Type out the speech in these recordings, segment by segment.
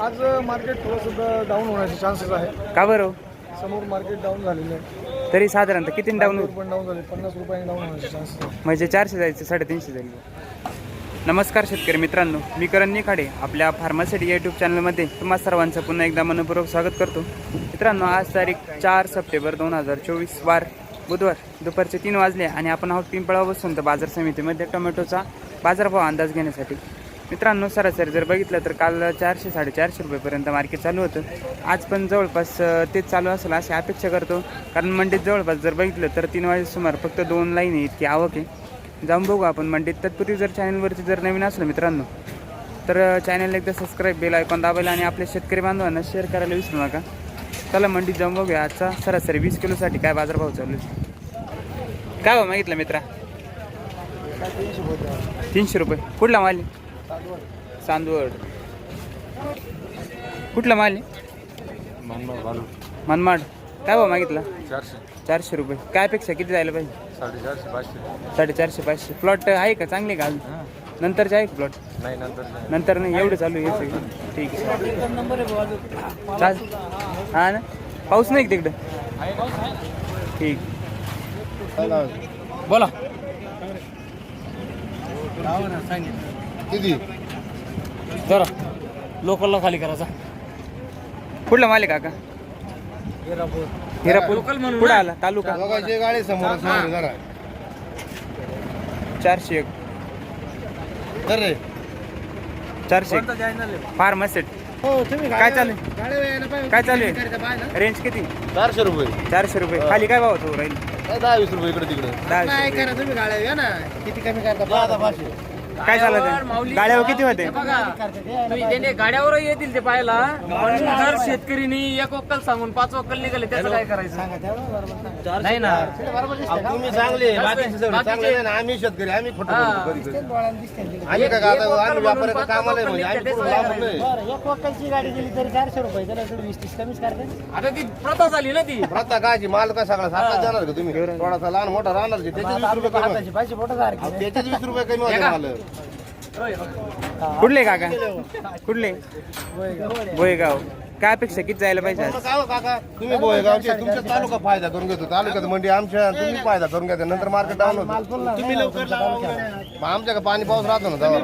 आज मार्केट थोडंसं डाऊन होण्याचे चान्सेस आहे का बरं हो? समोर मार्केट डाऊन झालेलं आहे. तरी साधारणतः किती डाऊन पण डाऊन झाले. पन्नास रुपयांनी डाऊन होण्याचे चान्सेस आहे म्हणजे चारशे जायचं साडेतीनशे जाईल. नमस्कार शेतकरी मित्रांनो. मी करण निखाडे आपल्या फार्मासिटी यूट्यूब चॅनलमध्ये तुम्हा सर्वांचं पुन्हा एकदा मनपूर्वक स्वागत करतो. मित्रांनो आज तारीख चार सप्टेंबर दोन हजार चोवीस वार बुधवार दुपारचे तीन वाजले आणि आपण आहोत पिंपळा बसून तर बाजार समितीमध्ये टोमॅटोचा बाजारभाव अंदाज घेण्यासाठी. मित्रांनो सरासरी जर बघितलं तर काल चारशे साडेचारशे रुपयेपर्यंत मार्केट चालू होतं. आज पण जवळपास तेच चालू असेल अशी अपेक्षा करतो. कारण मंडीत जवळपास जर बघितलं तर तीन वाजे सुमार फक्त दोन लाईन आहे इतकी आवक आहे. जाऊन बघू आपण मंडीत. तत्पूर्वी जर चॅनलवरती जर नवीन असलं मित्रांनो तर चॅनल एकदा सबस्क्राईब बेल ऐकून दाबायला आणि आपल्या शेतकरी बांधवांना शेअर करायला विसरू नका. चला मंडीत जाऊन बघूया आजचा सरासरी वीस किलोसाठी काय बाजारभाव चालू आहे. काय भाव मागितलं मित्रा? तीनशे रुपये. कुठला माल चांदवड कुठला माल आहे? मनमाड काय भाव मागितला? चारशे. चारशे रुपये. काय अपेक्षा किती जायला पाहिजे? साडेचारशे पाचशे. साडेचारशे पाचशे. प्लॉट आहे का? चांगले का अजून? नंतरचे आहे प्लॉट नाही नंतर नंतर नाही एवढं चालू आहे सगळं ठीक आहे. चाल. हा ना? पाऊस नाही का तिकडं? ठीक. बोला. किती? जरा लोकलला खाली करायचा कुठला माल आहे काका हिरापूर. कुठं आला? तालुका. दोघांची गाडी समोर समोर जरा. चारशे एक. अरे चारशे एक. फार्मासेट. हो तुम्ही काय चालू आहे? काय चालू आहे? रेंज किती? चारशे रुपये. चारशे रुपये. खाली काय भाव तो राहील? काय दहा वीस रुपये इकडे तिकडे. दहाशे रुपये. तुम्ही गाड्या ना. किती कमी करता काय चालत आहे गाड्यावर किती होते? त्याने गाड्यावर येतील ते पाहायला पण जर शेतकरीनी एक वक्कल सांगून पाच वक्कल निघाले त्याचं काय करायचं? नाही ना. तुम्ही चांगले बाकीचे आम्ही शेतकरी आम्ही खोटं काय कामाला आहे म्हणजे आम्ही कुठं लांबून नाही. एक वक्कलची गाडी गेली तरी चारशे रुपये त्याला थोडी वीस तीस कमीच करते. आता ती प्रथा झाली ना ती. प्रथा कायची माल का सगळा सारखाच जाणार का तुम्ही? थोडासा लहान मोठा राहणार त्याचे वीस रुपये कमी त्याचे वीस रुपये कमी कुठले काका? कुठले? बोयगाव. काय अपेक्षा? किती जायला पाहिजे हो तुम्ही बोयगावचे तुमच्या तालुका फायदा करून घेतो. तालुक्यात मंडी आमच्या तुम्ही फायदा करून घेता. नंतर मार्केट डाऊन होतं. तुम्ही लवकर मग आमच्या का पाणी पाऊस राहतो ना हे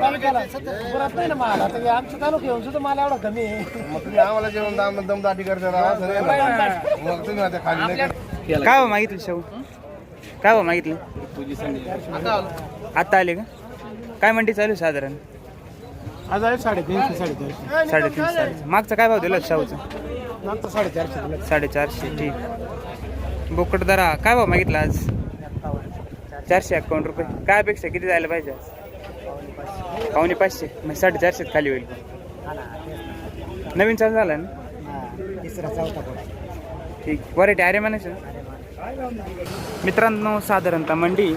मग तुम्ही आम्हाला जेवण दाम दमदाटी करता राहा, असं नाही ना. मग तुम्ही आता खाली नाही करत. काय भाव मागितलं शाहू? काय भाव मागितलं? आता आले का? काय मंडी चालू आहे साधारण? आज आहे साडेतीनशे साडेचारशे. साडेतीनशे साडे मागचा काय भाव दिला शाहूचा? नंतर साडेचारशे दिलं. साडेचारशे ठीक. बोकड दरा काय भाव मागितला आज? चारशे अकाउंट रुपये. काय अपेक्षा किती जायला पाहिजे आज? पावणे पाचशे. मग साडेचारशेत खाली होईल. नवीन चालू झाला ना? तिसरा चौथा पोट ठीक. व्हरायटी अरे म्हणायचं? मित्रांनो साधारणतः मंडी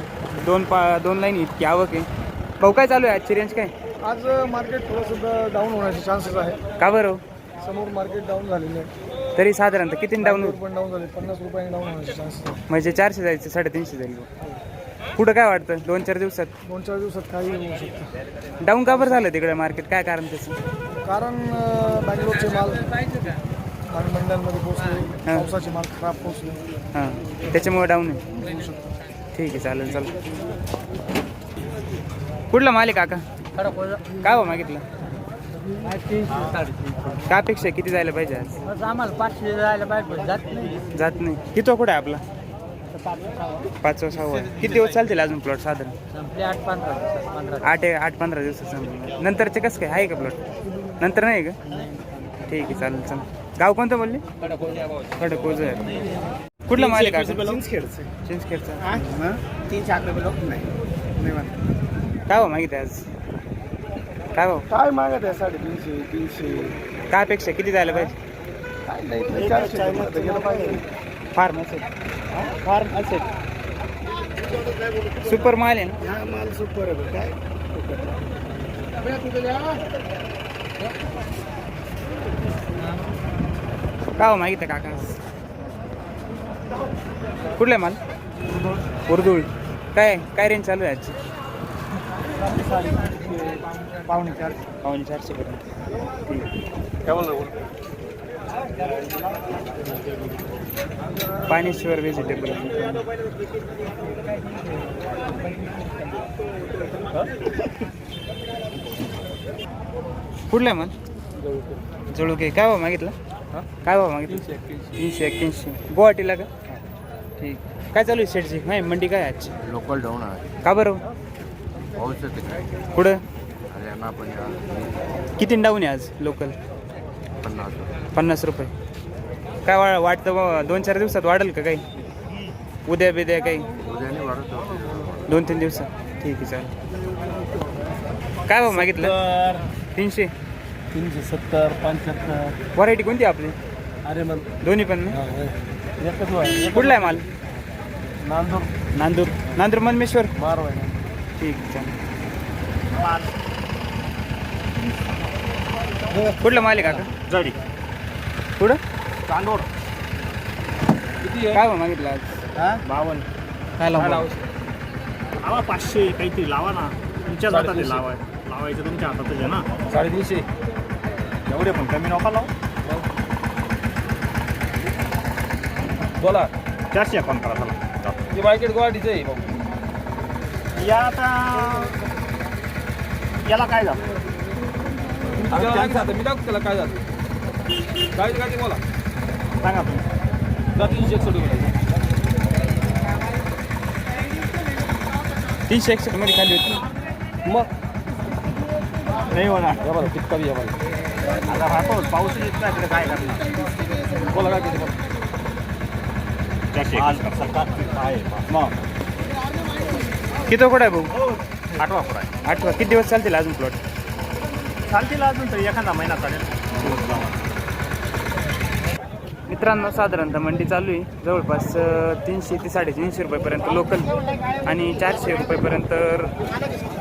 दोन पा दोन लाईन इतकी आवक आहे. भाऊ काय चालू आहे आजची रेंज काय? आज मार्केट थोडंसं डाऊन होण्याचे चान्सेस आहे का बरं हो? समोर मार्केट डाऊन झालेलं आहे तरी साधारणतः किती डाऊन पण डाऊन झाले पन्नास रुपयांनी डाऊन होण्याचे चान्सेस आहे म्हणजे चारशे जायचं साडेतीनशे जाईल कुठं काय वाटतं? दोन चार दिवसात? दोन चार दिवसात काही होऊ शकतं. डाऊन का बरं झालं तिकडे मार्केट काय कारण त्याचं? कारण बँगलोरचे माल आणि पोहोचले. पावसाचे माल खराब पोहोचले. हां. त्याच्यामुळे डाऊन आहे. ठीक आहे चालेल चालेल कुठला माल आहे काका? काय भाव मागितलं? काय अपेक्षा किती जायला पाहिजे आज? बस आम्हाला पाचशे जायला पाहिजे जात नाही. जात नाही. किती कुठं आहे आपला? सहावं. पाचवा सहावा किती दिवस चालतील अजून प्लॉट साधारण? संपले आठ पंधरा दिवसात, पंधरा आठ आठ पंधरा दिवसात संपलं नंतरचे कसं काय? आहे का प्लॉट नंतर नाही का? ठीक आहे चालेल चालेल. गाव कोणतं बोलले? खडकोज कुठला माल आहे का चिंचखेडचा. तीनशे अकरा किलो काय भाव मागितलं आज? काय भाव? काय मागत आहे साडेतीनशे तीनशे काय अपेक्षा? किती जायला पाहिजे? काय नाही चारशे पर्यंत गेलं पाहिजे. फार्म असेल फार्म असेल सुपर माल आहे ना? हा माल सुपर आहे काय? काय भाव मागितलं काका? कुठला माल? उर्दुळ काय काय रेंज चालू आहे आजची? पावणे चारशे पावणे चारशे पर्यंत. ठीक. पाणेश्वर व्हेजिटेबल कुठला आहे मग? जळुके काय भाव मागितलं? काय भाव मागितलं? तीनशे एक्क्याऐंशी. गुवाहाटीला का? ठीक. काय चालू आहे शेटची नाही मंडी काय आजची? लोकल डाऊन आहे. का बरं? कुठं? किती डाऊन आहे आज लोकल? पन्नास पन्नास रुपये. काय वा वाटतं बा दोन चार दिवसात वाढेल का काही? उद्या बिद्या काही? उद्या नाही वाढत दोन तीन दिवसात. ठीक आहे चालेल. काय भाव मागितलं? तीनशे. तीनशे सत्तर पंच्याहत्तर. व्हरायटी कोणती आपली? अरे मग. दोन्ही पण ना? एकच वाय कुठला आहे माल? नांदूर. नांदूर. नांदूर मनमेश्वर. मारवाय ठीक कुठला माल आहे काका? जडी कुठं? चांदोड. किती काय भाव मागितलं आज? बावन्न. काय लावून लावा? पाचशे काहीतरी लावा ना. तुमच्याच हातात आहे लावाय लावायचं तुमच्या हातातच आहे ना. साडेतीनशे. एवढे पण कमी नका लावू. बोला. चारशे अकाउंट करा चला. ते मार्केट गुवाहाटीचं आहे भाऊ. या आता याला काय झालं? मी दाखवतो त्याला काय झालं. काय काय ते बोला? सांगा तुम्ही. जा तीनशे एकसष्ट रुपये तीनशे एकसष्टमध्ये खाली होती. मग? नाही होणार. या बरं कितका बी या बरं आता राहतो पाऊस येत नाही इकडे काय करणार? बोला काय किती बोला चारशे सरकार आहे? मग? किती कुठं आहे भाऊ? आठवा फुट आहे? आठवा. किती दिवस चालतील अजून प्लॉट चालतील अजून तरी एखादा महिना चालेल. मित्रांनो साधारणतः मंडी चालू आहे. जवळपास तीनशे ते साडेतीनशे रुपयेपर्यंत लोकल आणि चारशे रुपयेपर्यंत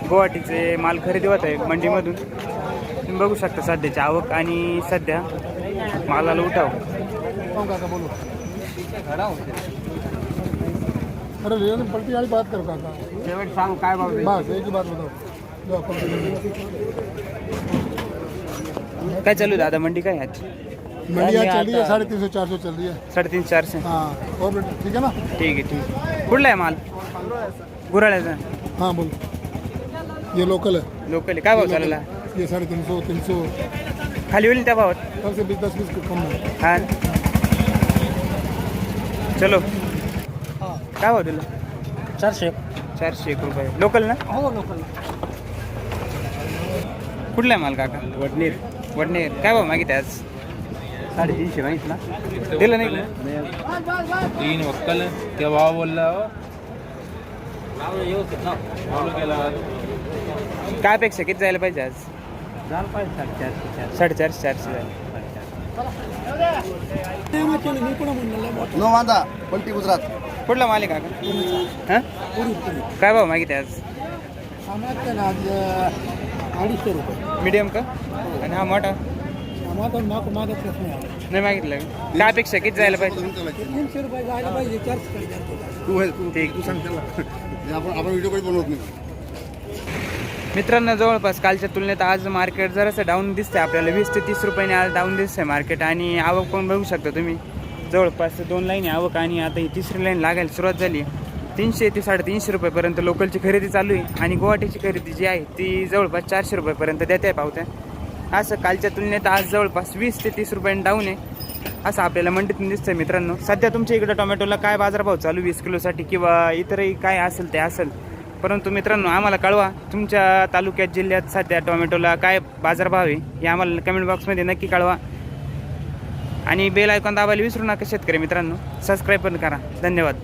गुवाहाटीचे माल खरेदी होत आहे मंडीमधून. तुम्ही बघू शकता सध्याची आवक आणि सध्या मालाला उठाव. काका बोलो अरे ले पलटी वाली बात करो काका शेवट सांग काय भाव बस एक ही बात बताओ जो काय चालू दादा? मंडी काय आहे आज मंडिया चल रही है साढ़े तीन सौ चार सौ चल रही है साडेतीन चारशे. हाँ और बेटा, ठीक है ना? ठीक आहे ठीक आहे. कुठला आहे माल? गुराळ्याचा. हाँ बोलो. ये लोकल है लोकल आहे. काय भाव चालला ये साढ़े तीन सौ तीन सौ खाली होईल त्या भावात? कल से बीस दस बीस कम है हा. चलो. काय भाव दिलं? चारशे चारशे एक रुपये. लोकल ना? हो लोकल कुठला आहे माल काका? वडनेर. वडनेर. काय भाव मागित आज? साडेतीनशे मागितला. दिलं नाही का? तीन वक्कल. त्या भाव बोलला काय अपेक्षा? किती जायला पाहिजे आज? झालं पाहिजे साडेचारशे साडेचारशे चारशे जायला. नो वांदा पलटी गुजरात. कुठला माल आहे? हां? काय भाव मागित आज? अडीचशे रुपये मीडियम का? आणि हा मोठा? नाही मागितलं? काय अपेक्षा किती जायला पाहिजे? मित्रांनो जवळपास कालच्या तुलनेत आज मार्केट जरासं डाऊन दिसतंय. आपल्याला वीस ते तीस रुपयाने आज डाऊन दिसतंय मार्केट आणि आवक पण बघू शकता तुम्ही. जवळपास दोन लाईन आहे आवक आणि आता ही तिसरी लाईन लागायला सुरुवात झाली. तीनशे ते साडेतीनशे रुपयेपर्यंत लोकलची खरेदी चालू आहे आणि गुवाहाटीची खरेदी जी आहे ती जवळपास चारशे रुपयेपर्यंत देत आहे पावत्या. असं कालच्या तुलनेत आज जवळपास वीस ते तीस रुपयांनी डाऊन आहे. असं आपल्याला मंडीतून दिसतंय मित्रांनो. सध्या तुमच्या इकडं टोमॅटोला काय बाजारभाव चालू वीस किलोसाठी किंवा इतरही काय असेल ते असेल. परंतु मित्रांनो आम्हाला कळवा तुमच्या तालुक्यात जिल्ह्यात सध्या टोमॅटोला काय बाजारभाव आहे हे आम्हाला कमेंट बॉक्समध्ये नक्की कळवा. आणि बेल ऐकून दाबायला विसरू नका शेतकरी मित्रांनो. सबस्क्राईब पण करा. धन्यवाद.